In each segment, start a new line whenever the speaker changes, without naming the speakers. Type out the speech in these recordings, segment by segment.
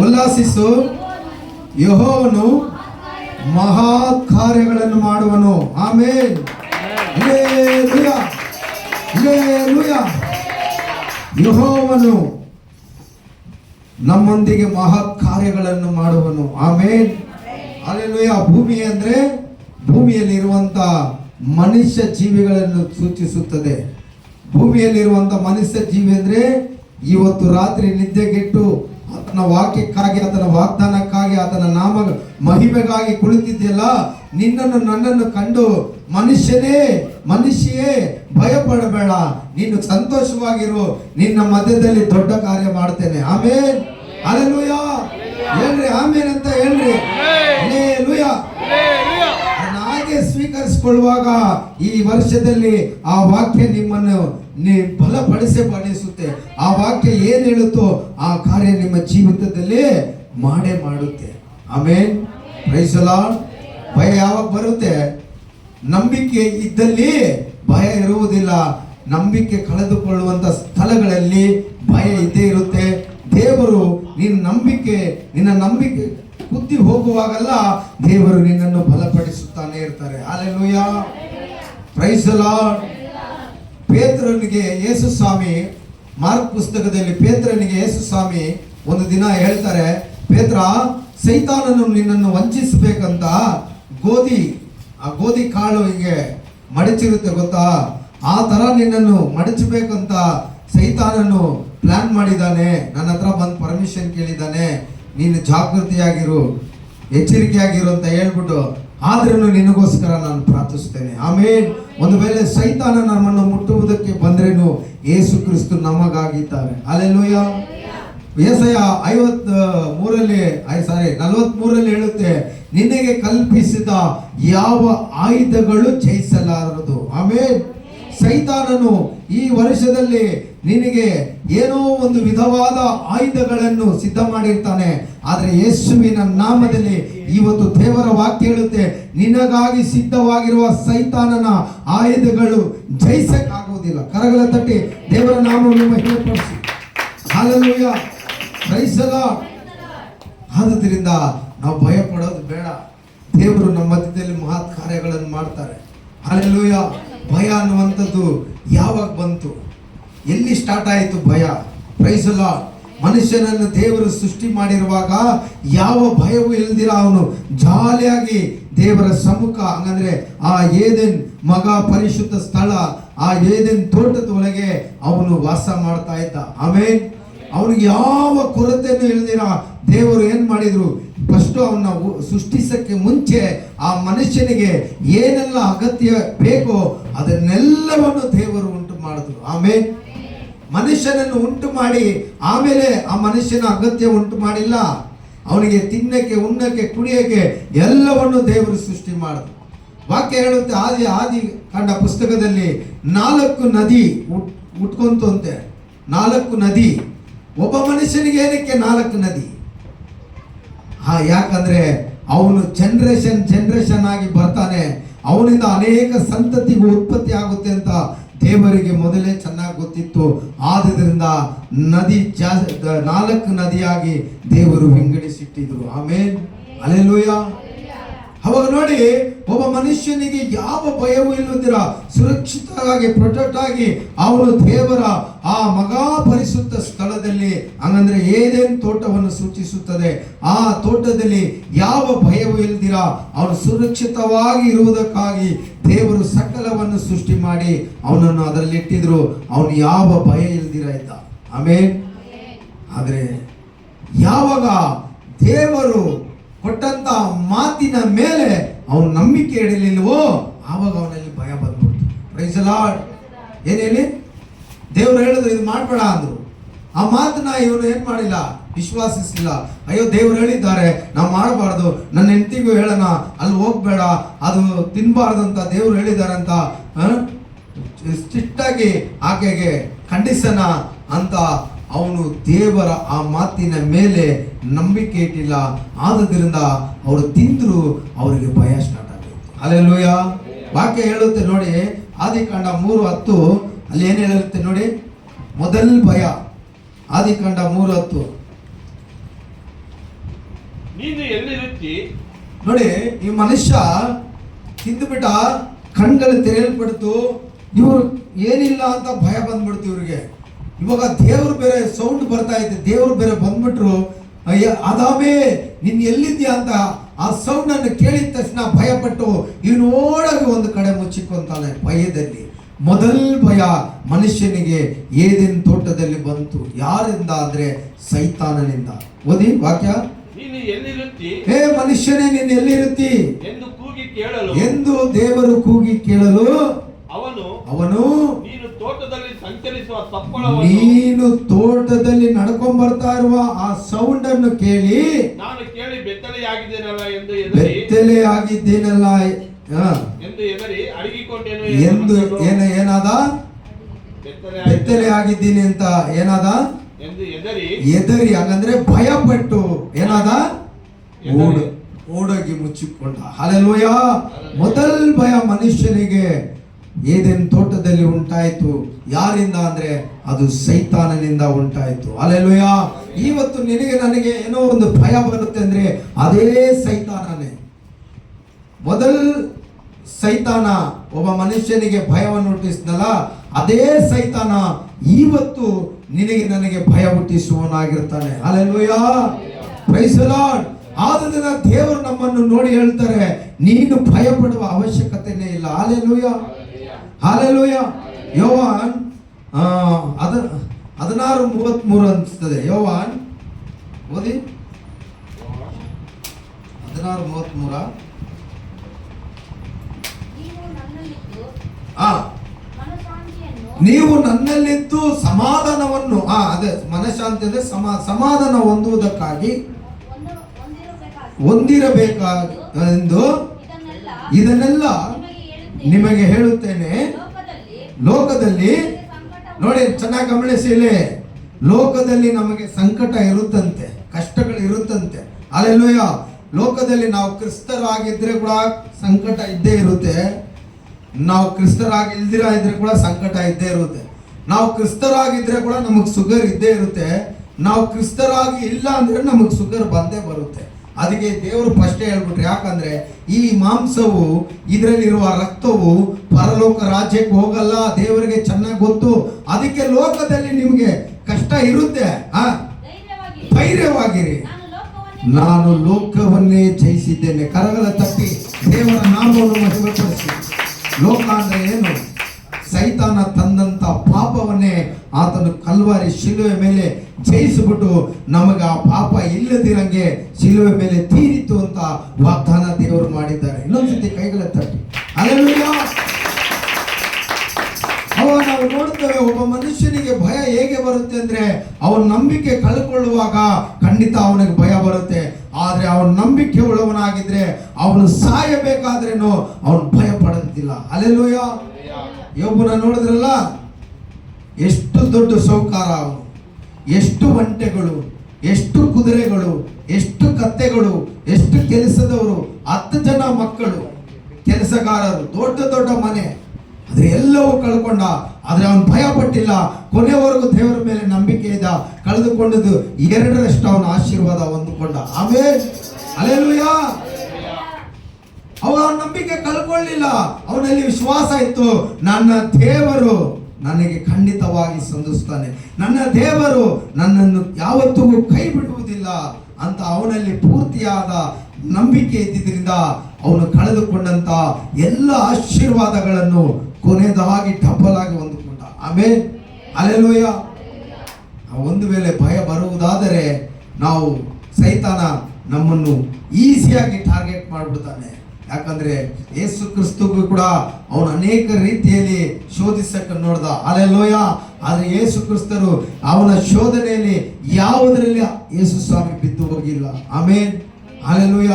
ಉಲ್ಲಾಸಿಸು, ಯಹೋವನು ಮಹಾ ಕಾರ್ಯಗಳನ್ನು ಮಾಡುವನು. ಆಮೇನ್. ಯಹೋವನು ನಮ್ಮೊಂದಿಗೆ ಮಹಾ ಕಾರ್ಯಗಳನ್ನು ಮಾಡುವನು. ಆಮೇನ್. ಅಲ್ಲೆಲೂಯ ಭೂಮಿ ಅಂದ್ರೆ ಭೂಮಿಯಲ್ಲಿರುವಂತ ಮನುಷ್ಯ ಜೀವಿಗಳನ್ನು ಸೂಚಿಸುತ್ತದೆ. ಭೂಮಿಯಲ್ಲಿರುವಂಥ ಮನುಷ್ಯ ಜೀವಿ ಅಂದ್ರೆ ಇವತ್ತು ರಾತ್ರಿ ನಿದ್ದೆಗೆಟ್ಟು ಆತನ ವಾಕ್ಯಕ್ಕಾಗಿ ಆತನ ವಾಗ್ದಾನಕ್ಕಾಗಿ ಆತನ ನಾಮ ಮಹಿಮೆಗಾಗಿ ಕುಳಿತಿದ್ದೆಯಲ್ಲ ನಿನ್ನನ್ನು ನನ್ನನ್ನು ಕಂಡು ಮನುಷ್ಯನೇ ಮನುಷ್ಯೇ ಭಯಪಡಬೇಡ ನೀನು ಸಂತೋಷವಾಗಿರು ನಿನ್ನ ಮಧ್ಯದಲ್ಲಿ ದೊಡ್ಡ ಕಾರ್ಯ ಮಾಡ್ತೇನೆ. ಆಮೇನ್. ಅಲೆಲುಯ ಹೇಳ್ರಿ ಆಮೇನ್ ಅಂತ ಹೇಳ್ರಿ. ಅಲೆಲೂಯ ಹಾಗೆ ಸ್ವೀಕರಿಸಿಕೊಳ್ಳುವಾಗ ಈ ವರ್ಷದಲ್ಲಿ ಆ ವಾಕ್ಯ ನಿಮ್ಮನ್ನು ಬಲಪಡಿಸಿ ಪಡಿಸುತ್ತೆ ಆ ವಾಕ್ಯ ಏನು ಹೇಳುತ್ತೋ ಆ ಕಾರ್ಯ ನಿಮ್ಮ ಜೀವಿತದಲ್ಲಿ ಮಾಡೇ ಮಾಡುತ್ತೆ. ಆಮೇನ್. ಪ್ರೈಸಲ ಭಯ ಯಾವಾಗ ಬರುತ್ತೆ? ನಂಬಿಕೆ ಇದ್ದಲ್ಲಿ ಭಯ ಇರುವುದಿಲ್ಲ. ನಂಬಿಕೆ ಕಳೆದುಕೊಳ್ಳುವಂತ ಸ್ಥಳಗಳಲ್ಲಿ ಭಯ ಇದ್ದೇ ಇರುತ್ತೆ. ದೇವರು ನಿನ್ನ ನಂಬಿಕೆ ನಿನ್ನ ನಂಬಿಕೆ ಕುದ್ದಿ ಹೋಗುವಾಗಲ್ಲ ದೇವರು ನಿನ್ನನ್ನು ಬಲಪಡಿಸುತ್ತಾನೆ ಇರ್ತಾರೆ. ಅಲ್ಲೆಲ್ಲೂಯ ಪ್ರೈಸಲ ಪೇತ್ರನಿಗೆ ಯೇಸು ಸ್ವಾಮಿ, ಮಾರ್ಕ್ ಪುಸ್ತಕದಲ್ಲಿ ಪೇತ್ರನಿಗೆ ಯೇಸು ಸ್ವಾಮಿ ಒಂದು ದಿನ ಹೇಳ್ತಾರೆ, ಪೇತ್ರ, ಸೈತಾನನು ನಿನ್ನನ್ನು ವಂಚಿಸಬೇಕಂತ ಗೋಧಿ, ಆ ಗೋಧಿ ಕಾಳು ಹೀಗೆ ಮಡಚಿರುತ್ತೆ ಗೊತ್ತಾ? ಆ ತರ ನಿನ್ನನ್ನು ಮಡಚಬೇಕಂತ ಸೈತಾನನು ಪ್ಲಾನ್ ಮಾಡಿದ್ದಾನೆ. ನನ್ನ ಹತ್ರ ಬಂದು ಪರ್ಮಿಷನ್ ಕೇಳಿದ್ದಾನೆ. ನೀನು ಜಾಗೃತಿಯಾಗಿರು, ಎಚ್ಚರಿಕೆಯಾಗಿರು ಅಂತ ಹೇಳ್ಬಿಟ್ಟು ಆದ್ರೂ ನಿನಗೋಸ್ಕರ ನಾನು ಪ್ರಾರ್ಥಿಸ್ತೇನೆ ಆಮೇಲೆ ಒಂದು ವೇಳೆ ಸೈತಾನ ನಮ್ಮನ್ನು ಮುಟ್ಟುವುದಕ್ಕೆ ಬಂದ್ರೇನು ಯೇಸು ಕ್ರಿಸ್ತು ನಮಗಾಗಿದ್ದಾರೆ. ಅಲ್ಲೆಲ್ಲೂಯ ಏಸಯ ಐವತ್ ಮೂರಲ್ಲಿ ಸಾರಿ ನಲವತ್ ಮೂರಲ್ಲಿ ಹೇಳುತ್ತೆ, ನಿನಗೆ ಕಲ್ಪಿಸಿದ ಯಾವ ಆಯುಧಗಳು ಜಯಿಸಲಾರದು. ಆಮೇಲೆ ಸೈತಾನನು ಈ ವರ್ಷದಲ್ಲಿ ನಿನಗೆ ಏನೋ ಒಂದು ವಿಧವಾದ ಆಯುಧಗಳನ್ನು ಸಿದ್ಧ ಮಾಡಿರ್ತಾನೆ ಆದರೆ ಯೇಸುವಿನ ನಾಮದಲ್ಲಿ ಇವತ್ತು ದೇವರ ವಾಕ್ಯ ಹೇಳುತ್ತೆ, ನಿನಗಾಗಿ ಸಿದ್ಧವಾಗಿರುವ ಸೈತಾನನ ಆಯುಧಗಳು ಜಯಿಸಕ್ಕಾಗುವುದಿಲ್ಲ. ಕರಗಳ ತಟ್ಟಿ, ದೇವರ ನಾಮವನ್ನು ಮಹಿಳೆಪಡಿಸಿ ಹಾಲೆಲೂಯ. ಕ್ರೈಸ್ತಲ ಆದುದರಿಂದ ನಾವು ಭಯ ಪಡೋದು ಬೇಡ. ದೇವರು ನಮ್ಮ ಮಧ್ಯದಲ್ಲಿ ಮಹತ್ ಕಾರ್ಯಗಳನ್ನು ಮಾಡ್ತಾರೆ. ಹಾಲೆಲೂಯ. ಭಯ ಅನ್ನುವಂಥದ್ದು ಯಾವಾಗ ಬಂತು? ಎಲ್ಲಿ ಸ್ಟಾರ್ಟ್ ಆಯಿತು ಭಯ? ಪ್ರೈಸಲ್ಲ ಮನುಷ್ಯನನ್ನು ದೇವರು ಸೃಷ್ಟಿ ಮಾಡಿರುವಾಗ ಯಾವ ಭಯವೂ ಇಲ್ದಿರ ಅವನು ಜಾಲಿಯಾಗಿ ದೇವರ ಸಮ್ಮುಖ, ಹಂಗಂದ್ರೆ ಆ ಏದೆನ್ ಮಗ ಪರಿಶುದ್ಧ ಸ್ಥಳ, ಆ ಏದೆನ್ ತೋಟದ ಒಳಗೆ ಅವನು ವಾಸ ಮಾಡ್ತಾ ಇದ್ದ. ಆಮೇನ್ ಅವನಿಗೆ ಯಾವ ಕೊರತೆಯನ್ನು ಇಲ್ದಿರ ದೇವರು ಏನ್ ಮಾಡಿದ್ರು? ಫಸ್ಟ್ ಅವನ್ನ ಸೃಷ್ಟಿಸಕ್ಕೆ ಮುಂಚೆ ಆ ಮನುಷ್ಯನಿಗೆ ಏನೆಲ್ಲ ಅಗತ್ಯ ಬೇಕೋ ಅದನ್ನೆಲ್ಲವನ್ನು ದೇವರು ಉಂಟು ಮಾಡಿದ್ರು. ಆಮೇಲೆ ಮನುಷ್ಯನನ್ನು ಉಂಟು ಮಾಡಿ, ಆಮೇಲೆ ಆ ಮನುಷ್ಯನ ಅಗತ್ಯ ಉಂಟು ಮಾಡಿಲ್ಲ. ಅವನಿಗೆ ತಿನ್ನಕ್ಕೆ, ಉಣ್ಣಕ್ಕೆ, ಕುಡಿಯಕ್ಕೆ ಎಲ್ಲವನ್ನು ದೇವರು ಸೃಷ್ಟಿ ಮಾಡಿದ್ರು. ವಾಕ್ಯ ಹೇಳುತ್ತೆ, ಆದಿ ಆದಿ ಕಂಡ ಪುಸ್ತಕದಲ್ಲಿ ನಾಲ್ಕು ನದಿ ಉಟ್ ಅಂತೆ ನಾಲ್ಕು ನದಿ. ಒಬ್ಬ ಮನುಷ್ಯನಿಗೆ ಏನಕ್ಕೆ ನಾಲ್ಕು ನದಿ? ಹಾ, ಯಾಕಂದ್ರೆ ಅವನು ಜನರೇಷನ್ ಜನರೇಷನ್ ಆಗಿ ಬರ್ತಾನೆ. ಅವನಿಂದ ಅನೇಕ ಸಂತತಿಗೂ ಉತ್ಪತ್ತಿ ಆಗುತ್ತೆ ಅಂತ ದೇವರಿಗೆ ಮೊದಲೇ ಚೆನ್ನಾಗಿ ಗೊತ್ತಿತ್ತು. ಆದ್ದರಿಂದ ನದಿ ಜಾಸ್ತಿ ನಾಲ್ಕು ನದಿಯಾಗಿ ದೇವರು ವಿಂಗಡಿಸಿಟ್ಟಿದ್ರು. ಆಮೇಲೆ ಅಲೆಲೂಯ. ಅವಾಗ ನೋಡಿ ಒಬ್ಬ ಮನುಷ್ಯನಿಗೆ ಯಾವ ಭಯವೂ ಇಲ್ಲದಿರ ಸುರಕ್ಷಿತವಾಗಿ ಪ್ರೊಟೆಕ್ಟ್ ಆಗಿ ಅವನು ದೇವರ ಆ ಮಗಾ ಪರಿಶುದ್ಧ ಸ್ಥಳದಲ್ಲಿ ಹಂಗಂದ್ರೆ ಏನೇನು ತೋಟವನ್ನು ಸೂಚಿಸುತ್ತದೆ ಆ ತೋಟದಲ್ಲಿ ಯಾವ ಭಯವೂ ಇಲ್ಲದಿರ ಅವನು ಸುರಕ್ಷಿತವಾಗಿ ಇರುವುದಕ್ಕಾಗಿ ದೇವರು ಸಕಲವನ್ನು ಸೃಷ್ಟಿ ಮಾಡಿ ಅವನನ್ನು ಅದರಲ್ಲಿ ಇಟ್ಟಿದ್ರು. ಅವನು ಯಾವ ಭಯ ಇಲ್ದಿರ ಇದ್ದ. ಆಮೇಲೆ ಆದರೆ ಯಾವಾಗ ದೇವರು ಕೊಟ್ಟಂತ ಮಾತಿನ ಮೇಲೆ ಅವನು ನಂಬಿಕೆ ಇಡಲಿಲ್ವೋ, ಆವಾಗ ಅವನಲ್ಲಿ ಭಯ ಬಂದ್ಬಿಡ್ತು. ಪ್ರೈಸ್ ಲಾರ್ಡ್ ಏನ್ ಹೇಳಿ? ದೇವ್ರು ಹೇಳಿದ್ರು, ಇದು ಮಾಡಬೇಡ ಅಂದ್ರು. ಆ ಮಾತನ್ನ ಇವನು ಏನ್ ಮಾಡಿಲ್ಲ? ವಿಶ್ವಾಸಿಸಿಲ್ಲ. ಅಯ್ಯೋ, ದೇವ್ರು ಹೇಳಿದ್ದಾರೆ, ನಾವು ಮಾಡಬಾರ್ದು. ನನ್ನ ಹೆಂಡತಿಗೂ ಹೇಳೋಣ, ಅಲ್ಲಿ ಹೋಗ್ಬೇಡ. ಅದು ತಿನ್ಬಾರ್ದು ಅಂತ ದೇವ್ರು ಹೇಳಿದ್ದಾರೆ ಅಂತ ಸ್ಟ್ರಿಕ್ಟ್ ಆಗಿ ಆಕೆಗೆ ಖಂಡಿಸನ ಅಂತ ಅವನು ದೇವರ ಆ ಮಾತಿನ ಮೇಲೆ ನಂಬಿಕೆ ಇಟ್ಟಿಲ್ಲ. ಆದ್ದರಿಂದ ಅವರು ತಿಂದರು ಅವರಿಗೆ ಭಯ ಸ್ಟಾರ್ಟ್ ಆಗುತ್ತೆ ಅಲ್ಲೆಲ್ಲೂಯ ವಾಕ್ಯ ಹೇಳುತ್ತೆ ನೋಡಿ. ಆದಿಕಾಂಡ ಮೂರು ಹತ್ತು. ಅಲ್ಲಿ ಏನು ಹೇಳುತ್ತೆ ನೋಡಿ? ಮೊದಲ ಭಯ. ಆದಿಕಾಂಡ ಮೂರು ಹತ್ತು.
ನೀನು ಎಲ್ಲಿರುತ್ತಿ
ನೋಡಿ ಈ ಮನುಷ್ಯ ತಿಂದುಬಿಟ್ಟ ಕಣ್ಗಳು ತೆರೆಯಲ್ಪಡ್ತು. ಇವರು ಏನಿಲ್ಲ ಅಂತ ಭಯ ಬಂದ್ಬಿಡ್ತು ಇವ್ರಿಗೆ. ಇವಾಗ ದೇವ್ರು ಬೇರೆ ಸೌಂಡ್ ಬರ್ತಾ ಇದೆ ದೇವ್ರು ಬೇರೆ ಬಂದ್ಬಿಟ್ರು ಅಯ್ಯ ಅದಾಮೇ ನಿನ್ ಎಲ್ಲಿದ್ಯಾ ಅಂತ ಆ ಸೌಂಡ್ ಅನ್ನು ಕೇಳಿದ ತಕ್ಷಣ ಭಯಪಟ್ಟು ಇವನೋಡಾಗಿ ಒಂದು ಕಡೆ ಮುಚ್ಚಿಕೊಂತಾನೆ ಭಯದಲ್ಲಿ. ಮೊದಲ್ ಭಯ ಮನುಷ್ಯನಿಗೆ ಏದಿನ ತೋಟದಲ್ಲಿ ಬಂತು ಯಾರಿಂದ ಅಂದ್ರೆ ಸೈತಾನನಿಂದ. ಓದಿ ವಾಕ್ಯ. ಹೇ ಮನುಷ್ಯನೇ ನೀನು ಎಲ್ಲಿರುತ್ತಿ?
ಎಂದು ಕೂಗಿ ಕೇಳಲು.
ಎಂದು ದೇವರು ಕೂಗಿ ಕೇಳಲು
ಅವನು
ಅವನು
ನೀನು ತೋಟದಲ್ಲಿ
ನೀನು ತೋಟದಲ್ಲಿ ನಡ್ಕೊಂಡ್ ಬರ್ತಾ ಇರುವ ಆ ಸೌಂಡ್ ಅನ್ನು ಕೇಳಿ
ನಾನು ಕೇಳಿ ಬೆತ್ತಲೆಯಾಗಿದ್ದೇನಲ್ಲ ಎಂದು ಎದರಿ
ಬೆತ್ತಲೆ ಆಗಿದ್ದೇನಲ್ಲ
ಎಂದು ಎದರಿ ಅಡಗಿಕೊಂಡೇನು
ಎಂದು ಏನ ಏನಾದ?
ಬೆತ್ತಲೆ
ಆಗಿದ್ದೀನಿ ಅಂತ ಏನಾದ?
ಎಂದು ಎದರಿ
ಎದರಿ ಹಾಗಂದ್ರೆ ಭಯ ಪಟ್ಟು ಏನಾದ ಓಡ ಓಡೋಗಿ ಮುಚ್ಚಿಕೊಂಡ. ಹಾಲೆಲ್ವಯ್ಯ ಮೊದಲ್ ಭಯ ಮನುಷ್ಯನಿಗೆ. ಏದೇನ್ ತೋಟದಲ್ಲಿ ಉಂಟಾಯಿತು? ಯಾರಿಂದ ಅಂದ್ರೆ ಅದು ಸೈತಾನನಿಂದ ಉಂಟಾಯ್ತು. ಅಲೆಲುಯ! ಇವತ್ತು ನಿನಗೆ ನನಗೆ ಏನೋ ಒಂದು ಭಯ ಬರುತ್ತೆ ಅಂದ್ರೆ ಅದೇ ಸೈತಾನನೇ. ಮೊದಲ್ ಸೈತಾನ, ಒಬ್ಬ ಮನುಷ್ಯನಿಗೆ ಭಯವನ್ನು ಹುಟ್ಟಿಸಿದಲ್ಲ ಅದೇ ಸೈತಾನ ಇವತ್ತು ನಿನಗೆ ನನಗೆ ಭಯ ಹುಟ್ಟಿಸುವನಾಗಿರ್ತಾನೆ. ಲಾರ್ಡ್ ಆದ್ರಿಂದ ದೇವರು ನಮ್ಮನ್ನು ನೋಡಿ ಹೇಳ್ತಾರೆ, ನೀನು ಭಯ ಪಡುವ ಅವಶ್ಯಕತೆನೇ ಇಲ್ಲ. ಅಲೆಲುಯ! ಹಾಲೆಲೂಯ. ಯೋವಾನ್ ಅದ ಹದಿನಾರು ಮೂವತ್ಮೂರು ಅನಿಸ್ತದೆ. ಯೋವಾನ್ ಓದಿ. ಹದಿನಾರು
ನನ್ನಲ್ಲಿದ್ದು
ಆ. ನೀವು ನನ್ನಲ್ಲಿದ್ದು ಸಮಾಧಾನವನ್ನು ಆ ಅದೇ ಮನಃಶಾಂತಿ ಅಂದ್ರೆ ಸಮಾ ಸಮಾಧಾನ ಹೊಂದುವುದಕ್ಕಾಗಿ
ಹೊಂದಿರಬೇಕಾಗಿ
ಎಂದು
ಇದನ್ನೆಲ್ಲ ನಿಮಗೆ ಹೇಳುತ್ತೇನೆ. ಲೋಕದಲ್ಲಿ
ನೋಡಿ ಚೆನ್ನಾಗಿ ಗಮನಿಸಿ ಇಲ್ಲಿ. ಲೋಕದಲ್ಲಿ ನಮಗೆ ಸಂಕಟ ಇರುತ್ತಂತೆ ಕಷ್ಟಗಳು ಇರುತ್ತಂತೆ. ಅಲ್ಲೆಲ್ಲೋಯ ಲೋಕದಲ್ಲಿ ನಾವು ಕ್ರಿಸ್ತರಾಗಿದ್ದರೆ ಕೂಡ ಸಂಕಟ ಇದ್ದೇ ಇರುತ್ತೆ. ನಾವು ಕ್ರಿಸ್ತರಾಗಿ ಇಲ್ದಿರ ಇದ್ರೆ ಕೂಡ ಸಂಕಟ ಇದ್ದೇ ಇರುತ್ತೆ. ನಾವು ಕ್ರಿಸ್ತರಾಗಿದ್ದರೆ ಕೂಡ ನಮಗೆ ಸುಗರ್ ಇದ್ದೇ ಇರುತ್ತೆ. ನಾವು ಕ್ರಿಸ್ತರಾಗಿ ಇಲ್ಲ ಅಂದ್ರೆ ನಮಗೆ ಸುಗರ್ ಬಂದೇ ಬರುತ್ತೆ. ಅದಕ್ಕೆ ದೇವರು ಫಸ್ಟ್ ಹೇಳ್ಬಿಟ್ರು. ಯಾಕಂದ್ರೆ ಈ ಮಾಂಸವು ಇದರಲ್ಲಿರುವ ರಕ್ತವು ಪರಲೋಕ ರಾಜ್ಯಕ್ಕೆ ಹೋಗಲ್ಲ, ದೇವರಿಗೆ ಚೆನ್ನಾಗಿ ಗೊತ್ತು. ಅದಕ್ಕೆ ಲೋಕದಲ್ಲಿ ನಿಮಗೆ ಕಷ್ಟ ಇರುತ್ತೆ. ಆ
ಧೈರ್ಯವಾಗಿ
ಧೈರ್ಯವಾಗಿರಿ.
ನಾನು ಲೋಕವನ್ನೇ
ನಾನು ಲೋಕವನ್ನೇ ಜಯಿಸಿದ್ದೇನೆ. ಕರಗಲ ತಪ್ಪಿ ದೇವರ ನಾಮವನ್ನು ಮಹಿಮೆಪಡಿಸಿ. ಲೋಕ ಅಂದ್ರೆ ಏನು? ಸೈತಾನ ತಂದಂತ ಪಾಪವನ್ನೇ ಆತನು ಕಲ್ವಾರಿ ಶಿಲುವೆ ಮೇಲೆ ಜಯಿಸಿಬಿಟ್ಟು ನಮಗೆ ಆ ಪಾಪ ಇಲ್ಲದಿರಂಗೆ ಶಿಲುವೆ ಮೇಲೆ ತೀರಿತು ಅಂತ ವಾಗ್ದಾನ ದೇವರು ಮಾಡಿದ್ದಾರೆ. ಇನ್ನೊಂದ್ಸತಿ ಕೈಗಳ ತಟ್ಟಿ. ಅಲ್ಲೆಲ್ಲೂಯ್ಯ ಅವಾಗ ನಾವು ನೋಡ್ತೇವೆ, ಒಬ್ಬ ಮನುಷ್ಯನಿಗೆ ಭಯ ಹೇಗೆ ಬರುತ್ತೆ ಅಂದ್ರೆ ಅವನ ನಂಬಿಕೆ ಕಳ್ಕೊಳ್ಳುವಾಗ ಖಂಡಿತ ಅವನಿಗೆ ಭಯ ಬರುತ್ತೆ. ಆದ್ರೆ ಅವನ ನಂಬಿಕೆ ಉಳ್ಳವನಾಗಿದ್ರೆ ಅವನು ಸಾಯಬೇಕಾದ್ರೇನು ಅವನು ಭಯ ಪಡೋದಿಲ್ಲ ಅಲ್ಲೆಲ್ಲೂಯ ಯೋಬನ ನೋಡಿದ್ರಲ್ಲ? ಎಷ್ಟು ದೊಡ್ಡ ಸೌಕಾರ ಅವನು. ಎಷ್ಟು ಒಂಟೆಗಳು, ಎಷ್ಟು ಕುದುರೆಗಳು, ಎಷ್ಟು ಕತ್ತೆಗಳು, ಎಷ್ಟು ಕೆಲಸದವರು, ಹತ್ತು ಜನ ಮಕ್ಕಳು, ಕೆಲಸಗಾರರು, ದೊಡ್ಡ ದೊಡ್ಡ ಮನೆ. ಆದರೆ ಎಲ್ಲವೂ ಕಳ್ಕೊಂಡ, ಆದ್ರೆ ಅವನು ಭಯ ಪಟ್ಟಿಲ್ಲ. ಕೊನೆವರೆಗೂ ದೇವರ ಮೇಲೆ ನಂಬಿಕೆ ಇದ್ದ, ಕಳೆದುಕೊಂಡದ್ದು ಎರಡರಷ್ಟು ಅವನ ಆಶೀರ್ವಾದ ಹೊಂದಿಕೊಂಡ. ಆಮೇಲೆ ಅಲೆಲುಯ್ಯ ಅವನ ನಂಬಿಕೆ ಕಳ್ಕೊಳ್ಳಿಲ್ಲ. ಅವನಲ್ಲಿ ವಿಶ್ವಾಸ ಇತ್ತು. ನನ್ನ ದೇವರು ನನಗೆ ಖಂಡಿತವಾಗಿ ಸಂಧಿಸ್ತಾನೆ ನನ್ನ ದೇವರು ನನ್ನನ್ನು ಯಾವತ್ತಿಗೂ ಕೈ ಬಿಡುವುದಿಲ್ಲ ಅಂತ ಅವನಲ್ಲಿ ಪೂರ್ತಿಯಾದ ನಂಬಿಕೆ ಇದ್ದಿದ್ದರಿಂದ ಅವನು ಕಳೆದುಕೊಂಡಂತ ಎಲ್ಲ ಆಶೀರ್ವಾದಗಳನ್ನು ಕೊನೆಯದಾಗಿ ಡಬ್ಬಲಾಗಿ ಹೊಂದಿಕೊಂಡ. ಆಮೇಲೆ ಅಲೆಲೋಯ ಒಂದು ವೇಳೆ ಭಯ ಬರುವುದಾದರೆ ನಾವು ಸೈತಾನ ನಮ್ಮನ್ನು ಈಸಿಯಾಗಿ ಟಾರ್ಗೆಟ್ ಮಾಡಿಬಿಡ್ತಾನೆ. ಯಾಕಂದ್ರೆ ಯೇಸು ಕ್ರಿಸ್ತಗೂ ಕೂಡ ಅವನು ಅನೇಕ ರೀತಿಯಲ್ಲಿ ಶೋಧಿಸಕ್ಕೆ ನೋಡ್ದ. ಅಲೆಲೋಯ ಆದ್ರೆ ಯೇಸು ಕ್ರಿಸ್ತರು ಅವನ ಶೋಧನೆಯಲ್ಲಿ ಯಾವುದರಲ್ಲಿ ಯೇಸು ಸ್ವಾಮಿ ಬಿದ್ದು ಹೋಗಿಲ್ಲ. ಆಮೇನ್. ಅಲೆಲೋಯ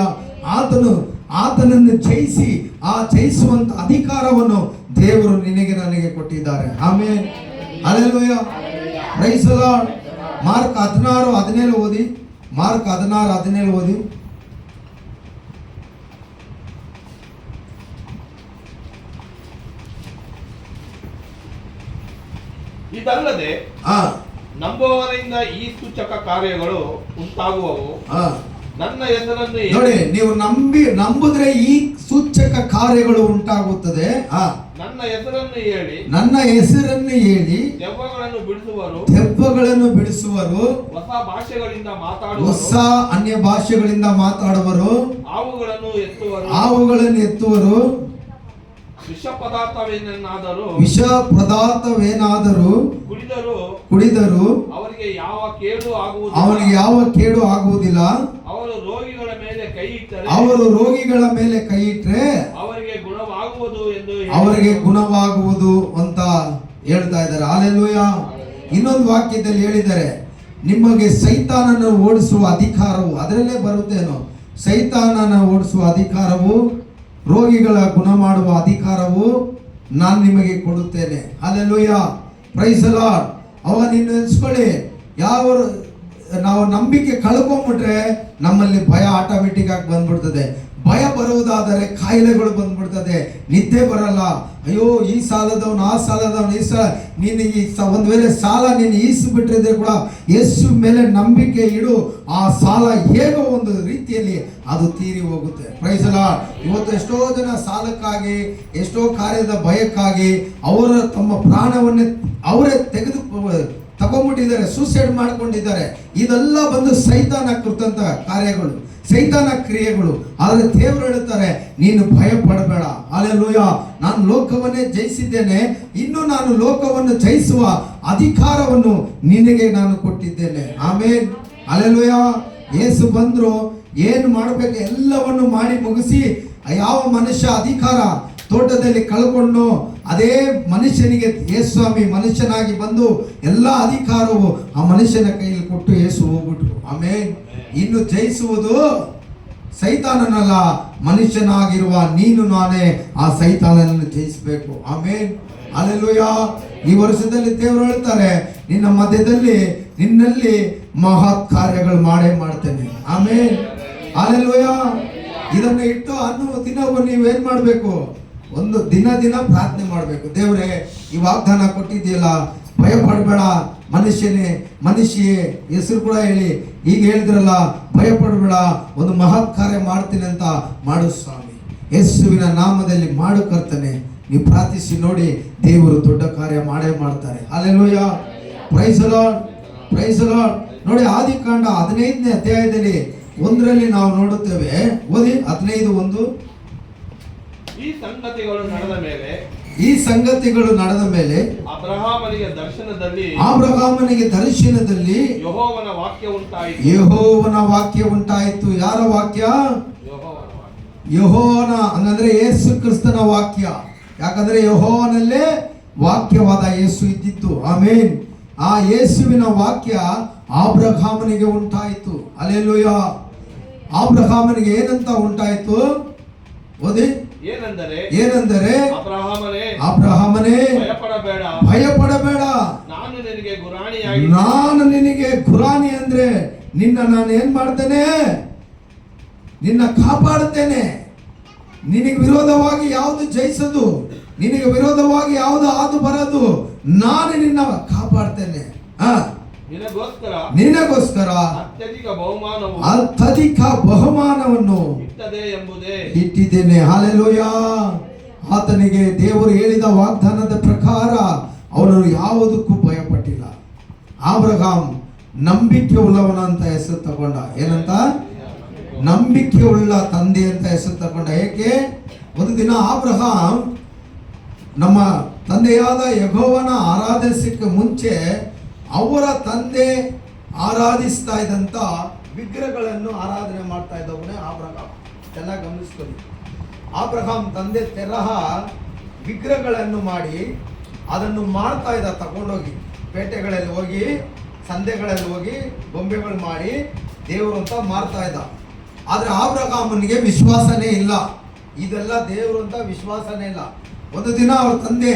ಆತನು, ಆತನನ್ನು ಜಯಿಸಿ, ಆ ಜಯಿಸುವಂತ ಅಧಿಕಾರವನ್ನು ದೇವರು ನಿನಗೆ ನನಗೆ ಕೊಟ್ಟಿದ್ದಾರೆ. ಆಮೇನ್. ಅಲೆ ಲೋಯ ಮಾರ್ಕ್ ಹದಿನಾರು ಹದಿನೇಳು ಓದಿ. ಮಾರ್ಕ್ ಹದಿನಾರು ಹದಿನೇಳು ಓದಿ.
ಇದಲ್ಲದೆ ನಂಬುವವರಿಂದ ಈ ಸೂಚಕ ಕಾರ್ಯಗಳು ಉಂಟಾಗುವವು. ನನ್ನ ಹೆಸರನ್ನು
ನೋಡಿ ನೀವು ನಂಬಿ ನಂಬಿದ್ರೆ ಈ ಸೂಚಕ ಕಾರ್ಯಗಳು ಉಂಟಾಗುತ್ತದೆ.
ನನ್ನ ಹೆಸರನ್ನು ಹೇಳಿ.
ನನ್ನ ಹೆಸರನ್ನು ಹೇಳಿ.
ದೆವ್ವಗಳನ್ನು ಬಿಡಿಸುವರು.
ದೆವ್ವಗಳನ್ನು ಬಿಡಿಸುವರು.
ಹೊಸ ಭಾಷೆಗಳಿಂದ
ಹೊಸ
ಮಾತಾಡುವರು
ಅನ್ಯ ಭಾಷೆಗಳಿಂದ ಮಾತಾಡುವರು.
ಹಾವುಗಳನ್ನು ಎತ್ತುವರು.
ಹಾವುಗಳನ್ನು ಎತ್ತುವರು.
ವಿಷ ಪದಾರ್ಥವೇನಾದರೂ
ವಿಷ ಪದಾರ್ಥವೇನಾದರೂ
ಕುಡಿದರೂ
ಕುಡಿದರು
ಅವರಿಗೆ ಯಾವ ಕೇಡು ಆಗುವುದು
ಅವರಿಗೆ ಯಾವ ಕೇಡು ಆಗುವುದಿಲ್ಲ.
ಅವರು ರೋಗಿಗಳ ಮೇಲೆ ಕೈ ಇಟ್ಟರೆ
ಅವರು ರೋಗಿಗಳ ಮೇಲೆ ಕೈ ಇಟ್ಟರೆ
ಅವರಿಗೆ ಗುಣವಾಗುವುದು ಎಂದು
ಅವರಿಗೆ ಗುಣವಾಗುವುದು ಅಂತ ಹೇಳ್ತಾ ಇದ್ದಾರೆ. ಅಲ್ಲೆಲ್ಲೂಯ ಇನ್ನೊಂದು ವಾಕ್ಯದಲ್ಲಿ ಹೇಳಿದ್ದಾರೆ ನಿಮಗೆ ಸೈತಾನನ್ನು ಓಡಿಸುವ ಅಧಿಕಾರವು ಅದರಲ್ಲೇ ಬರುತ್ತೇನೋ ಸೈತಾನನ ಓಡಿಸುವ ಅಧಿಕಾರವು ರೋಗಿಗಳ ಗುಣ ಮಾಡುವ ಅಧಿಕಾರವು. ನಾನು ನಿಮಗೆ ಕೊಡುತ್ತೇನೆ. ಅಲ್ಲೆಲ್ಲೂಯ್ಯ ಪ್ರೈಸ್ ಲಾರ್ಡ್ ಅವಾಗ ನೀನು ನೆನೆಸ್ಕೊಳ್ಳಿ ಯಾವ ನಾವು ನಂಬಿಕೆ ಕಳ್ಕೊಂಡ್ಬಿಟ್ರೆ ನಮ್ಮಲ್ಲಿ ಭಯ ಆಟೋಮೆಟಿಕ್ ಆಗಿ ಬಂದ್ಬಿಡ್ತದೆ. ಭಯ ಬರುವುದಾದರೆ ಕಾಯಿಲೆಗಳು ಬಂದ್ಬಿಡ್ತದೆ, ನಿದ್ದೆ ಬರಲ್ಲ. ಅಯ್ಯೋ, ಈ ಸಾಲದವನು, ಆ ಸಾಲದವನು, ಈ ಸಾಲ, ನೀನು ಈ ಒಂದು ವೇಳೆ ಸಾಲ ನೀನು ಈಸ್ಬಿಟ್ಟಿದ್ರೆ ಕೂಡ ಯೇಸು ಮೇಲೆ ನಂಬಿಕೆ ಇಡು, ಆ ಸಾಲ ಏನೋ ಒಂದು ರೀತಿಯಲ್ಲಿ ಅದು ತೀರಿ ಹೋಗುತ್ತೆ. ಪ್ರೈಸಲ ಇವತ್ತು ಎಷ್ಟೋ ಜನ ಸಾಲಕ್ಕಾಗಿ, ಎಷ್ಟೋ ಕಾರ್ಯದ ಭಯಕ್ಕಾಗಿ ಅವರ ತಮ್ಮ ಪ್ರಾಣವನ್ನೇ ಅವರೇ ತೆಗೆದು, ತಗೊಂಡ್ಬಿಟ್ಟಿದ್ದಾರೆ ಸೂಸೈಡ್ ಮಾಡ್ಕೊಂಡಿದ್ದಾರೆ. ಇದೆಲ್ಲ ಬಂದು ಸೈತಾನ ಕೃತಂತ ಕಾರ್ಯಗಳು. ಸೈತಾನ ಕ್ರಿಯೆಗಳು. ಆದರೆ ದೇವರು ಹೇಳುತ್ತಾರೆ ನೀನು ಭಯ ಪಡಬೇಡ ಅಲ್ಲೆಲ್ಲೂಯ ನಾನು ಲೋಕವನ್ನೇ ಜಯಿಸಿದ್ದೇನೆ. ಇನ್ನು ನಾನು ಲೋಕವನ್ನು ಜಯಿಸುವ ಅಧಿಕಾರವನ್ನು ನಿನಗೆ ನಾನು ಕೊಟ್ಟಿದ್ದೇನೆ. ಆಮೇಲೆ ಅಲ್ಲೆಲ್ಲೂಯ ಏಸು ಬಂದ್ರು, ಏನು ಮಾಡಬೇಕು ಎಲ್ಲವನ್ನು ಮಾಡಿ ಮುಗಿಸಿ, ಯಾವ ಮನುಷ್ಯ ಅಧಿಕಾರ ತೋಟದಲ್ಲಿ ಕಳ್ಕೊಂಡು ಅದೇ ಮನುಷ್ಯನಿಗೆ ಯೇಸ್ವಾಮಿ ಮನುಷ್ಯನಾಗಿ ಬಂದು, ಎಲ್ಲ ಅಧಿಕಾರವು ಆ ಮನುಷ್ಯನ ಕೈಯಲ್ಲಿ ಕೊಟ್ಟು ಯೇಸು ಹೋಗ್ಬಿಟ್ರು. ಆಮೇಲೆ ಇನ್ನು ಜಯಿಸುವುದು ಸೈತಾನನಲ್ಲ. ಮನುಷ್ಯನಾಗಿರುವ ನೀನು ನಾನೇ. ಆ ಸೈತಾನನನ್ನು ಜಯಿಸಬೇಕು. ಆಮೇನ್. ಅಲ್ಲೆಲ್ಲೂಯ ಈ ವರ್ಷದಲ್ಲಿ ದೇವರು ಹೇಳ್ತಾರೆ, ನಿನ್ನ ಮಧ್ಯದಲ್ಲಿ, ನಿನ್ನಲ್ಲಿ ಮಹತ್ ಕಾರ್ಯಗಳು ಮಾಡೇ ಮಾಡ್ತೇನೆ. ಆಮೇನ್. ಅಲ್ಲೆಲ್ಲೂಯ ಇದನ್ನು ಇಟ್ಟು ಅನ್ನುವ ದಿನವು ನೀವೇನ್ ಮಾಡಬೇಕು? ಒಂದು ದಿನ ದಿನ ಪ್ರಾರ್ಥನೆ ಮಾಡಬೇಕು. ದೇವರೇ, ಈ ವಾಗ್ದಾನ ಕೊಟ್ಟಿದ್ದೀಯಲ್ಲ ಭಯ ಪಡಬೇಡ ಮನುಷ್ಯನೇ, ಮನುಷ್ಯೇ, ಹೆಸರು ಕೂಡ ಹೇಳಿ. ಈಗ ಹೇಳಿದ್ರಲ್ಲ ಭಯ ಪಡಬೇಡ ಒಂದು ಮಹತ್ ಕಾರ್ಯ ಮಾಡ್ತೀನಿ ಅಂತ ಮಾಡು ಸ್ವಾಮಿ. ಯೇಸುವಿನ ನಾಮದಲ್ಲಿ ಮಾಡು ಕರ್ತನೆ. ನೀವು ಪ್ರಾರ್ಥಿಸಿ ನೋಡಿ, ದೇವರು ದೊಡ್ಡ ಕಾರ್ಯ ಮಾಡೇ ಮಾಡ್ತಾರೆ. ಅಲ್ಲೇನೋಯ್ಯ ಪ್ರೈಸಲೋ ಲಾರ್ಡ್ ಪ್ರೈಸ್ ಲಾರ್ಡ್ ನೋಡಿ, ಆದಿಕಾಂಡ ಹದಿನೈದನೇ ಅಧ್ಯಾಯದಲ್ಲಿ ಒಂದರಲ್ಲಿ ನಾವು ನೋಡುತ್ತೇವೆ. ಓದಿ, ಹದಿನೈದು ಒಂದು.
ಈ ಸಂಗತಿಗಳು ನಡೆದ ಮೇಲೆ
ಈ ಸಂಗತಿಗಳು ನಡೆದ ಮೇಲೆ
ಅಬ್ರಹಾಮನಿಗೆ ದರ್ಶನದಲ್ಲಿ
ಅಬ್ರಹಾಮನಿಗೆ ದರ್ಶನದಲ್ಲಿ
ಯಹೋವನ ವಾಕ್ಯ ಉಂಟಾಯಿತು.
ಯಹೋವನ ವಾಕ್ಯ ಉಂಟಾಯಿತು. ಯಾರ ವಾಕ್ಯ?
ಯೆಹೋವನ
ಹಂಗಂದ್ರೆ ಯೇಸು ಕ್ರಿಸ್ತನ ವಾಕ್ಯ. ಯಾಕಂದ್ರೆ ಯಹೋವನಲ್ಲೇ ವಾಕ್ಯವಾದ ಯೇಸು ಇದ್ದಿತ್ತು ಆಮೇನ್. ಆ ಯೇಸುವಿನ ವಾಕ್ಯ ಆಬ್ರಹಾಮನಿಗೆ ಉಂಟಾಯಿತು. ಅಲ್ಲೆಲ್ಲೂಯ ಆಬ್ರಹಾಮನಿಗೆ ಏನಂತ ಉಂಟಾಯಿತು? ಓದಿ.
ಏನೆಂದರೆ
ಏನೆಂದರೆ
ಅಬ್ರಹಾಮನೇ
ಅಬ್ರಹಾಮನೇ
ಭಯಪಡಬೇಡ.
ಭಯ ಪಡಬೇಡ
ನಾನು ನಿನಗೆ ಗುರಾಣಿಯಾಗಿ
ನಾನು ನಿನಗೆ ಗುರಾಣಿ ಅಂದ್ರೆ ನಿನ್ನ ನಾನು ಏನ್ ಮಾಡ್ತೇನೆ? ನಿನ್ನ ಕಾಪಾಡುತ್ತೇನೆ. ನಿನಗೆ ವಿರೋಧವಾಗಿ ಯಾವುದು ಜಯಿಸದು? ನಿನಗೆ ವಿರೋಧವಾಗಿ ಯಾವುದು ಆದು ಬರದು? ನಾನು ನಿನ್ನ ಕಾಪಾಡ್ತೇನೆ. ಆ
ನಿನಗೋಸ್ಕರ ಅತ್ಯಧಿಕ ಬಹುಮಾನವು
ಅತ್ಯಧಿಕ ಬಹುಮಾನವನ್ನು
ಇಟ್ಟದೆ ಎಂಬುದೇ.
ಇಟ್ಟಿದ್ದೇನೆ. ಹಾಲೆಲೋಯ. ಆತನಿಗೆ ದೇವರು ಹೇಳಿದ ವಾಗ್ದಾನದ ಪ್ರಕಾರ ಅವನು ಯಾವುದಕ್ಕೂ ಭಯಪಟ್ಟಿಲ್ಲ. ಆಬ್ರಹಾಂ ನಂಬಿಕೆ ಉಳ್ಳವನ ಅಂತ ಹೆಸರು ತಗೊಂಡ. ಏನಂತ? ನಂಬಿಕೆ ಉಳ್ಳ ತಂದೆ ಅಂತ ಹೆಸರು ತಗೊಂಡ. ಏಕೆ? ಒಂದು ದಿನ ಆಬ್ರಹಾಮ್ ನಮ್ಮ ತಂದೆಯಾದ ಯಗೋವನ ಆರಾಧಿಸಕ್ಕೆ ಮುಂಚೆ ಅವರ ತಂದೆ ಆರಾಧಿಸ್ತಾ ಇದ್ದಂಥ ವಿಗ್ರಹಗಳನ್ನು ಆರಾಧನೆ ಮಾಡ್ತಾ ಇದ್ದವನೇ ಆಬ್ರಹಾಂ. ಚೆನ್ನಾಗಿ ಗಮನಿಸ್ಕೊಳ್ಳಿ. ಆಬ್ರಹಾಂ ತಂದೆ ತೆರಹ ವಿಗ್ರಹಗಳನ್ನು ಮಾಡಿ ಅದನ್ನು ಮಾಡ್ತಾ ಇದ್ದ, ತಗೊಂಡೋಗಿ ಪೇಟೆಗಳಲ್ಲಿ ಹೋಗಿ ಸಂದೆಗಳಲ್ಲಿ ಹೋಗಿ ಗೊಂಬೆಗಳು ಮಾಡಿ ದೇವರು ಅಂತ ಮಾರ್ತಾ ಇದ್ದ. ಆದರೆ ಆಬ್ರಹಾಮನಿಗೆ ವಿಶ್ವಾಸನೇ ಇಲ್ಲ. ಇದೆಲ್ಲ ದೇವರು ಅಂತ ವಿಶ್ವಾಸನೇ ಇಲ್ಲ. ಒಂದು ದಿನ ಅವ್ರ ತಂದೆ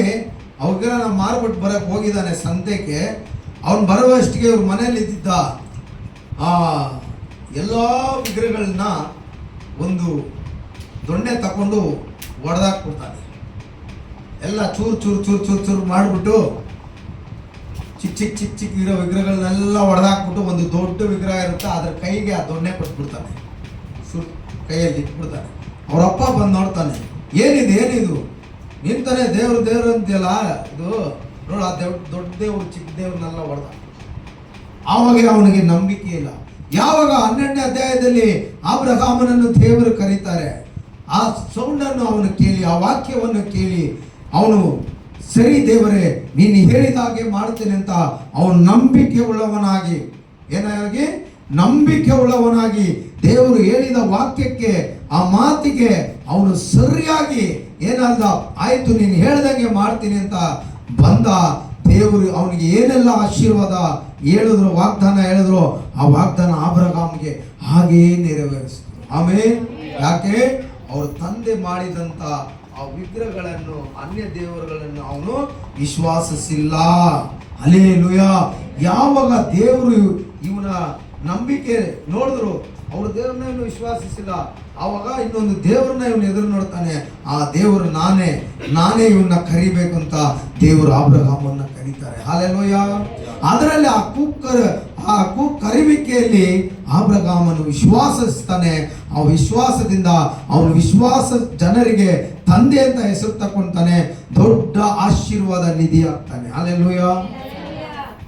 ಅವ್ರಿಗೆಲ್ಲ ಮಾರ್ಬಿಟ್ಟು ಬರಕ್ಕೆ ಹೋಗಿದ್ದಾನೆ ಸಂತೆಗೆ. ಅವನು ಬರುವಷ್ಟಿಗೆ ಇವ್ರ ಇದ್ದಿದ್ದ ಆ ಎಲ್ಲ ವಿಗ್ರಹಗಳನ್ನ ಒಂದು ದೊಣ್ಣೆ ತಕೊಂಡು ಒಡೆದಾಕ್ಬಿಡ್ತಾನೆ. ಎಲ್ಲ ಚೂರು ಚೂರು ಚೂರು ಚೂರು ಚೂರು ಮಾಡಿಬಿಟ್ಟು ಚಿಕ್ಕ ಚಿಕ್ಕ ಚಿಕ್ಕ ಚಿಕ್ಕ ಇರೋ ವಿಗ್ರಹಗಳನ್ನೆಲ್ಲ ಒಡೆದಾಕ್ಬಿಟ್ಟು ಒಂದು ದೊಡ್ಡ ವಿಗ್ರಹ ಇರುತ್ತೆ, ಅದ್ರ ಕೈಗೆ ಆ ದೊಣ್ಣೆ ಕೊಟ್ಬಿಡ್ತಾನೆ. ಸು ಕೈಯಲ್ಲಿ ಇಟ್ಬಿಡ್ತಾನೆ. ಅವರಪ್ಪ ಬಂದು ನೋಡ್ತಾನೆ, ಏನಿದು ಏನಿದು? ನಿಂತಾನೆ ದೇವ್ರ, ದೇವ್ರು ಅಂತೀಯಲ್ಲ ಇದು? ನೋಡು, ಆ ದೇವ್, ದೊಡ್ಡ ದೇವ್ರು, ಚಿಕ್ಕ ದೇವ್ರನ್ನೆಲ್ಲ ಹೊಡೆದ ಆವಾಗ ಅವನಿಗೆ ನಂಬಿಕೆ ಇಲ್ಲ. ಯಾವಾಗ ಹನ್ನೆರಡನೇ ಅಧ್ಯಾಯದಲ್ಲಿ ಆಬ್ರಹಾಮನನ್ನು ದೇವರು ಕರೀತಾರೆ, ಆ ಸೌಂಡನ್ನು ಅವನು ಕೇಳಿ, ಆ ವಾಕ್ಯವನ್ನು ಕೇಳಿ, ಅವನು, ಸರಿ ದೇವರೇ, ನೀನು ಹೇಳಿದ ಹಾಗೆ ಮಾಡ್ತೇನೆ ಅಂತ ಅವನು ನಂಬಿಕೆ ಉಳ್ಳವನಾಗಿ ಏನಾಗಿ? ನಂಬಿಕೆ ಉಳ್ಳವನಾಗಿ ದೇವರು ಹೇಳಿದ ವಾಕ್ಯಕ್ಕೆ, ಆ ಮಾತಿಗೆ ಅವನು ಸರಿಯಾಗಿ ಏನಾದ ಆಯ್ತು, ನೀನು ಹೇಳ್ದಂಗೆ ಮಾಡ್ತೀನಿ ಅಂತ ಬಂದ ದೇವರು ಅವನಿಗೆ ಏನೆಲ್ಲ ಆಶೀರ್ವಾದ ಹೇಳಿದ್ರು, ವಾಗ್ದಾನ ಹೇಳಿದ್ರು, ಆ ವಾಗ್ದಾನ ಆಬ್ರಗಾಮ್ಗೆ ಹಾಗೇ ನೆರವೇರಿಸಿದ್ರು. ಆಮೇಲೆ ಯಾಕೆ? ಅವ್ರ ತಂದೆ ಮಾಡಿದಂತ ಆ ವಿಗ್ರಹಗಳನ್ನು, ಅನ್ಯ ದೇವರುಗಳನ್ನು ಅವನು ವಿಶ್ವಾಸಿಸಿಲ್ಲ. ಅಲೇ ಯಾವಾಗ ದೇವರು ಇವನ ನಂಬಿಕೆ ನೋಡಿದ್ರು ಅವ್ರ ದೇವ್ರನ್ನ ಇವನು ವಿಶ್ವಾಸಿಸಿಲ್ಲ. ಆವಾಗ ಇನ್ನೊಂದು ದೇವ್ರನ್ನ ಇವನು ಎದುರು ನೋಡ್ತಾನೆ. ಆ ದೇವರು ನಾನೇ. ನಾನೇ ಇವನ್ನ ಕರಿಬೇಕು ಅಂತ ದೇವರು ಆಬ್ರಹಾಮನ್ನ ಕರೀತಾರೆ. ಹಾಲೆಲ್ಲೋಯ ಅದರಲ್ಲಿ ಆ ಕುಕ್ಕರ್ ಆ ಕೂ ಕರಿವಿಕೆಯಲ್ಲಿ ಆಬ್ರಹಾಮನು ವಿಶ್ವಾಸಿಸ್ತಾನೆ. ಆ ವಿಶ್ವಾಸದಿಂದ ಅವನು ವಿಶ್ವಾಸ ಜನರಿಗೆ ತಂದೆ ಅಂತ ಹೆಸರು ತಕೊಂತಾನೆ ದೊಡ್ಡ ಆಶೀರ್ವಾದ ನಿಧಿ ಆಗ್ತಾನೆ ಹಾಲೆಲೋಯ.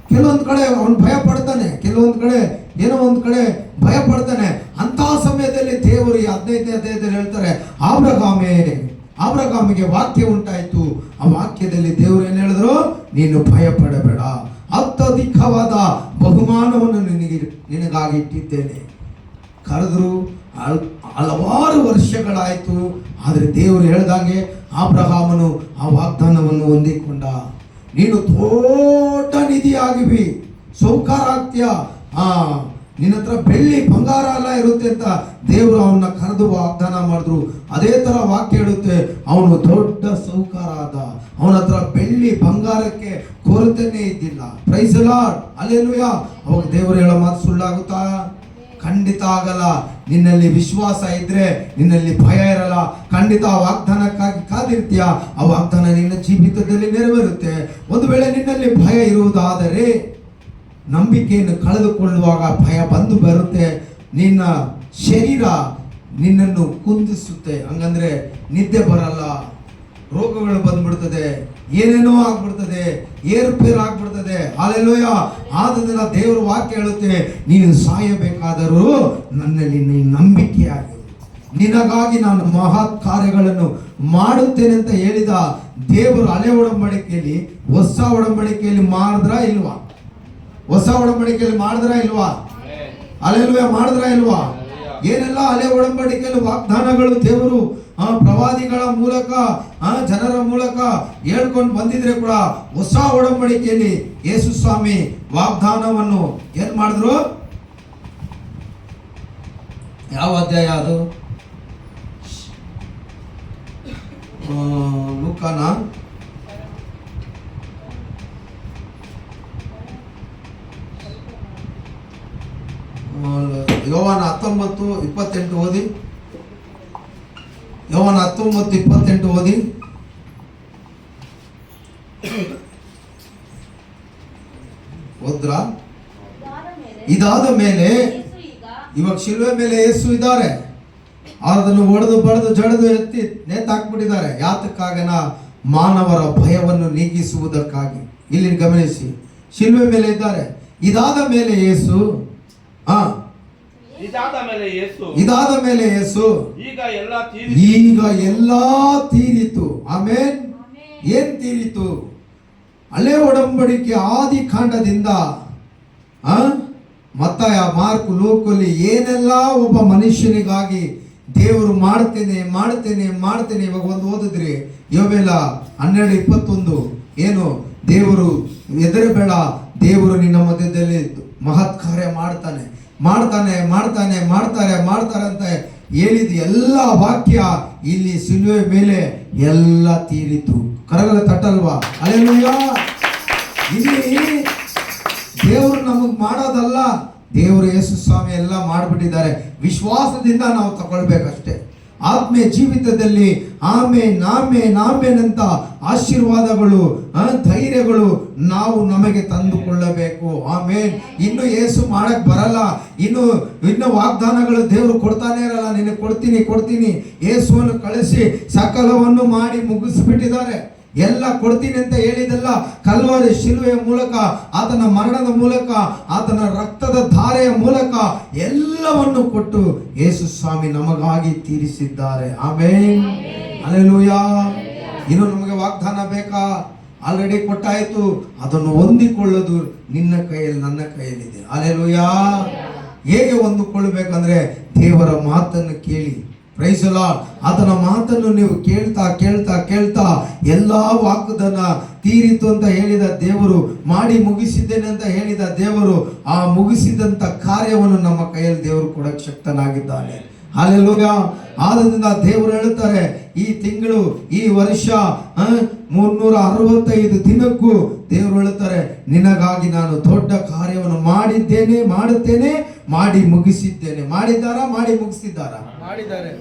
ಕೆಲವೊಂದು ಕಡೆ ಅವನು ಭಯ ಪಡ್ತಾನೆ ಕೆಲವೊಂದು ಕಡೆ ಏನೋ ಒಂದು ಕಡೆ ಭಯ ಪಡ್ತಾನೆ. ಅಂತ ಸಮಯದಲ್ಲಿ ದೇವರು ಹದಿನೈದನೇ ಅಧ್ಯಾಯದಲ್ಲಿ ಹೇಳ್ತಾರೆ ಆಬ್ರಗಾಮೆ ಆಬ್ರಗಾಮಿಗೆ ವಾಕ್ಯ ಉಂಟಾಯಿತು. ಆ ವಾಕ್ಯದಲ್ಲಿ ದೇವರು ಏನು ಹೇಳಿದ್ರು? ನೀನು ಭಯ ಪಡಬೇಡ ಅತ್ಯಧಿಕವಾದ ಬಹುಮಾನವನ್ನು ನಿನಗೆ, ನಿನಗಾಗಿ ಇಟ್ಟಿದ್ದೇನೆ. ಕರೆದ್ರು, ಹಲ್- ಹಲವಾರು ವರ್ಷಗಳಾಯಿತು. ಆದರೆ ದೇವರು ಹೇಳ್ದಂಗೆ, ಆಬ್ರಹಾಮನು ಆ ವಾಗ್ದಾನವನ್ನು ಹೊಂದಿಕೊಂಡ. ನೀನು ದೊಡ್ಡ ನಿಧಿಯಾಗಿವಿ. ಸೌಕಾರ ಆ, ನಿನ್ನ ಹತ್ರ ಬೆಳ್ಳಿ ಬಂಗಾರ ಎಲ್ಲ ಇರುತ್ತೆ ಅಂತ ದೇವರು ಅವನ್ನ ಕರೆದು ವಾಗ್ದಾನ ಮಾಡಿದ್ರು. ಅದೇ ತರ ವಾಕ್ಯ ಹೇಳುತ್ತೆ, ಅವನು ದೊಡ್ಡ ಸೌಕಾರ ಆದ ಅವನ ಹತ್ರ ಬೆಳ್ಳಿ ಬಂಗಾರಕ್ಕೆ ಕೊರತೆನೇ ಇದ್ದಿಲ್ಲ. ಪ್ರೈಸ್ ಲಾರ್ಡ್ ಯಾ ಅವಾಗ ದೇವರು ಹೇಳೋ ಮಾತು ಸುಳ್ಳಾಗುತ್ತಾ? ಖಂಡಿತ ಆಗಲ್ಲ. ನಿನ್ನಲ್ಲಿ ವಿಶ್ವಾಸ ಇದ್ರೆ, ನಿನ್ನಲ್ಲಿ ಭಯ ಇರಲ್ಲ. ಖಂಡಿತ ಆ ವಾಗ್ದಾನಕ್ಕಾಗಿ ಕಾದಿರ್ತೀಯ? ಆ ವಾಗ್ದಾನ ನಿನ್ನ ಜೀವಿತದಲ್ಲಿ ನೆರವೇರುತ್ತೆ. ಒಂದು ವೇಳೆ ನಿನ್ನಲ್ಲಿ ಭಯ ಇರುವುದಾದರೆ ನಂಬಿಕೆಯನ್ನು ಕಳೆದುಕೊಳ್ಳುವಾಗ ಭಯ ಬಂದು ಬರುತ್ತೆ. ನಿನ್ನ ಶರೀರ ನಿನ್ನನ್ನು ಕುಂದಿಸುತ್ತೆ. ಹಂಗಂದ್ರೆ ನಿದ್ದೆ ಬರಲ್ಲ. ರೋಗಗಳು ಬಂದ್ಬಿಡ್ತದೆ. ಏನೇನೋ ಆಗ್ಬಿಡ್ತದೆ. ಏರುಪೇರು ಆಗ್ಬಿಡ್ತದೆ. ಅಲ್ಲೆಲ್ಲೋಯ ಆದ್ರಿಂದ ದೇವರು ವಾಕ್ಯ ಹೇಳುತ್ತೆ, ನೀನು ಸಾಯಬೇಕಾದರೂ ನನ್ನಲ್ಲಿ ನೀನು ನಂಬಿಕೆಯಾಗಿ ನಿನಗಾಗಿ ನಾನು ಮಹತ್ ಕಾರ್ಯಗಳನ್ನು ಮಾಡುತ್ತೇನೆ ಅಂತ ಹೇಳಿದ ದೇವರು ಹಳೆ ಒಡಂಬಡಿಕೆಯಲ್ಲಿ, ಹೊಸ ಒಡಂಬಡಿಕೆಯಲ್ಲಿ ಮಾಡಿದ್ರಾ ಇಲ್ವಾ? ಹೊಸ ಒಡಂಬಡಿಕೆಯಲ್ಲಿ ಮಾಡಿದ್ರಾ ಇಲ್ವಾ? ಅಲೆಲ್ವೇ ಮಾಡಿದ್ರಾ ಇಲ್ವಾ? ಏನೆಲ್ಲ ಅಲೆ ಒಡಂಬಡಿಕೆಯಲ್ಲಿ ವಾಗ್ದಾನಗಳು ದೇವರು ಪ್ರವಾದಿಗಳ ಮೂಲಕ ಜನರ ಮೂಲಕ ಹೇಳ್ಕೊಂಡು ಬಂದಿದ್ರೆ ಕೂಡ ಹೊಸ ಒಡಂಬಡಿಕೆಯಲ್ಲಿ ಯೇಸು ಸ್ವಾಮಿ ವಾಗ್ದಾನವನ್ನು ಏನ್ ಮಾಡಿದ್ರು? ಯಾವ ಅಧ್ಯಾಯ ಅದು? ಲೂಕಾನ ಆ, ಯೋವಾನ ಹತ್ತೊಂಬತ್ತು ಇಪ್ಪತ್ತೆಂಟು ಓದಿ. ಯೋವನ ಹತ್ತೊಂಬತ್ತು ಇಪ್ಪತ್ತೆಂಟು ಓದಿ. ಓದ್ರ?
ಇದಾದ ಮೇಲೆ
ಇವಾಗ ಶಿಲ್ವೆ ಮೇಲೆ ಯೇಸು ಇದ್ದಾರೆ. ಅದನ್ನು ಒಡೆದು ಬಡದು ಜಡದು ಎತ್ತಿ ನೇತಾಕ್ಬಿಟ್ಟಿದ್ದಾರೆ ಯಾತಕ್ಕಾಗನ? ಮಾನವರ ಭಯವನ್ನು ನೀಗಿಸುವುದಕ್ಕಾಗಿ. ಇಲ್ಲಿ ಗಮನಿಸಿ, ಶಿಲ್ವೆ ಮೇಲೆ ಇದ್ದಾರೆ. ಇದಾದ ಮೇಲೆ ಯೇಸು
ಇದಾದ ಮೇಲೆ ಯೇಸು
ಇದಾದ ಮೇಲೆ ಯೇಸು
ಈಗ ಎಲ್ಲ
ಈಗ ಎಲ್ಲಾ ತೀರಿತು. ಆಮೇಲೆ
ಆಮೆನ್.
ಏನ್ ತೀರಿತು? ಹಳೆ ಒಡಂಬಡಿಕೆ ಆದಿ ಕಾಂಡದಿಂದ ಮತ್ತ ಮತ್ತಾಯ ಮಾರ್ಕ್ ಲೋಕಲ್ಲಿ ಏನೆಲ್ಲ ಒಬ್ಬ ಮನುಷ್ಯನಿಗಾಗಿ ದೇವರು ಮಾಡ್ತೇನೆ ಮಾಡ್ತೇನೆ ಮಾಡ್ತೇನೆ ಇವಾಗ ಒಂದು ಓದಿದ್ರಿ ಯೋವೆಲ್ಲ ಹನ್ನೆರಡು ಇಪ್ಪತ್ತೊಂದು ಏನು? ದೇವರು ಎದುರಬೇಡ ದೇವರು ನಿನ್ನ ಮಧ್ಯದಲ್ಲಿ ಮಹತ್ ಕಾರ್ಯ ಮಾಡ್ತಾನೆ. ಮಾಡ್ತಾನೆ ಮಾಡ್ತಾನೆ, ಮಾಡ್ತಾರೆ ಮಾಡ್ತಾರೆ ಅಂತ ಹೇಳಿದ ಎಲ್ಲ ವಾಕ್ಯ ಇಲ್ಲಿ ಸಿಲುವೆ ಮೇಲೆ ಎಲ್ಲ ತೀರಿತು. ಕರಗಲ ತಟ್ಟಲ್ವಾ? ಅಲ್ಲೆಲ್ಲ ಇಲ್ಲಿ ದೇವರು ನಮಗೆ ಮಾಡೋದಲ್ಲ, ದೇವರು ಯೇಸು ಸ್ವಾಮಿ ಎಲ್ಲ ಮಾಡ್ಬಿಟ್ಟಿದ್ದಾರೆ. ವಿಶ್ವಾಸದಿಂದ ನಾವು ತಗೊಳ್ಬೇಕಷ್ಟೇ. ಆತ್ಮೀಯ ಜೀವಿತದಲ್ಲಿ ಆಮೆ, ನಾಮೆ ಆಮೇನ್ ಅಂತ ಆಶೀರ್ವಾದಗಳು ಧೈರ್ಯಗಳು ನಾವು ನಮಗೆ ತಂದುಕೊಳ್ಳಬೇಕು. ಆಮೇನ್. ಇನ್ನು ಏಸು ಮಾಡಕ್ ಬರಲ್ಲ. ಇನ್ನು ಇನ್ನು ವಾಗ್ದಾನಗಳು ದೇವರು ಕೊಡ್ತಾನೆ ಇರಲ್ಲ. ನಿನಗೆ ಕೊಡ್ತೀನಿ ಕೊಡ್ತೀನಿ. ಏಸುವನ್ನು ಕಳಿಸಿ ಸಕಲವನ್ನು ಮಾಡಿ ಮುಗಿಸ್ಬಿಟ್ಟಿದ್ದಾರೆ. ಎಲ್ಲ ಕೊಡ್ತೀನಿ ಅಂತ ಹೇಳಿದಲ್ಲ, ಕಲ್ವಾರಿ ಶಿಲುವೆಯ ಮೂಲಕ, ಆತನ ಮರಣದ ಮೂಲಕ, ಆತನ ರಕ್ತದ ಧಾರೆಯ ಮೂಲಕ ಎಲ್ಲವನ್ನು ಕೊಟ್ಟು ಯೇಸು ಸ್ವಾಮಿ ನಮಗಾಗಿ ತೀರಿಸಿದ್ದಾರೆ. ಆಮೇನ್. ಅಲೆಲೂಯ ಇನ್ನು ನಮಗೆ ವಾಗ್ದಾನ ಬೇಕಾ? ಆಲ್ರೆಡಿ ಕೊಟ್ಟಾಯಿತು. ಅದನ್ನು ಹೊಂದಿಕೊಳ್ಳೋದು ನಿನ್ನ ಕೈಯಲ್ಲಿ, ನನ್ನ ಕೈಯಲ್ಲಿದೆ. ಅಲ್ಲೆಲೂಯ ಹೇಗೆ ಹೊಂದಿಕೊಳ್ಳಬೇಕಂದ್ರೆ ದೇವರ ಮಾತನ್ನು ಕೇಳಿ. ಪ್ರೈಸಲ ಆತನ ಮಾತನ್ನು ನೀವು ಕೇಳ್ತಾ ಕೇಳ್ತಾ ಕೇಳ್ತಾ ಎಲ್ಲಾ ವಾಕ್ದನ್ನ ತೀರಿತು ಅಂತ ಹೇಳಿದ ದೇವರು, ಮಾಡಿ ಮುಗಿಸಿದ್ದೇನೆ ಅಂತ ಹೇಳಿದ ದೇವರು, ಆ ಮುಗಿಸಿದಂತ ಕಾರ್ಯವನ್ನು ನಮ್ಮ ಕೈಯಲ್ಲಿ ದೇವರು ಕೊಡಕ್ಕೆ ಶಕ್ತನಾಗಿದ್ದಾನೆ. ಹಾಲೆಲೂಯ ಆದ್ರಿಂದ ದೇವರು ಹೇಳುತ್ತಾರೆ ಈ ತಿಂಗಳು, ಈ ವರ್ಷ ಮುನ್ನೂರ ಅರವತ್ತೈದು ದಿನಕ್ಕೂ ದೇವರು ಹೇಳುತ್ತಾರೆ ನಿನಗಾಗಿ ನಾನು ದೊಡ್ಡ ಕಾರ್ಯವನ್ನು ಮಾಡಿದ್ದೇನೆ, ಮಾಡುತ್ತೇನೆ, ಮಾಡಿ ಮುಗಿಸಿದ್ದೇನೆ. ಮಾಡಿದ್ದಾರಾ, ಮಾಡಿ ಮುಗಿಸಿದ್ದಾರಾ?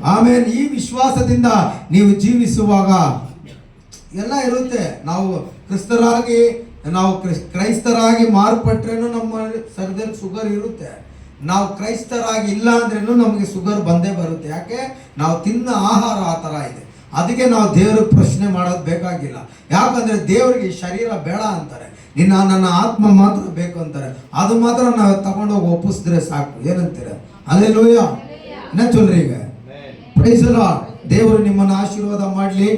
ಆಮೇಲೆ ಈ ವಿಶ್ವಾಸದಿಂದ ನೀವು ಜೀವಿಸುವಾಗ ಎಲ್ಲ ಇರುತ್ತೆ. ನಾವು ಕ್ರಿಸ್ತರಾಗಿ, ನಾವು ಕ್ರಿಸ್- ಕ್ರೈಸ್ತರಾಗಿ ಮಾರ್ಪಟ್ರೇನು ನಮ್ಮ ಶರೀರದಲ್ಲಿ ಶುಗರ್ ಇರುತ್ತೆ. ನಾವು ಕ್ರೈಸ್ತರಾಗಿ ಇಲ್ಲ ಅಂದ್ರೇನು ನಮಗೆ ಶುಗರ್ ಬಂದೇ ಬರುತ್ತೆ. ಯಾಕೆ? ನಾವು ತಿನ್ನ ಆಹಾರ ಆ ಥರ ಇದೆ. ಅದಕ್ಕೆ ನಾವು ದೇವ್ರಿಗೆ ಪ್ರಶ್ನೆ ಮಾಡೋದು ಬೇಕಾಗಿಲ್ಲ. ಯಾಕಂದ್ರೆ ದೇವರಿಗೆ ಶರೀರ ಬೇಡ ಅಂತಾರೆ. ನಿನ್ನ, ನನ್ನ ಆತ್ಮ ಮಾತ್ರ ಬೇಕು ಅಂತಾರೆ. ಅದು ಮಾತ್ರ ನಾವು ತಗೊಂಡೋಗಿ ಒಪ್ಪಿಸಿದ್ರೆ ಸಾಕು. ಏನಂತೀರ? ಅಲ್ಲೇ ಲೂಯ ನೆಚ್ಚಲ್ರಿ ಈಗ. ದೇವರು ನಿಮ್ಮನ್ನು ಆಶೀರ್ವಾದ ಮಾಡಲಿ.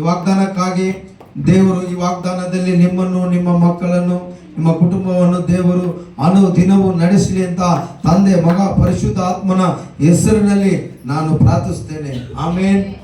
ವಾಗ್ದಾನಕ್ಕಾಗಿ ದೇವರು ಈ ವಾಗ್ದಾನದಲ್ಲಿ ನಿಮ್ಮನ್ನು, ನಿಮ್ಮ ಮಕ್ಕಳನ್ನು, ನಿಮ್ಮ ಕುಟುಂಬವನ್ನು ದೇವರು ಅನು ದಿನವೂ ನಡೆಸಲಿ ಅಂತ ತಂದೆ, ಮಗ, ಪರಿಶುದ್ಧ ಆತ್ಮನ ಹೆಸರಿನಲ್ಲಿ ನಾನು ಪ್ರಾರ್ಥಿಸ್ತೇನೆ. ಆಮೇಲೆ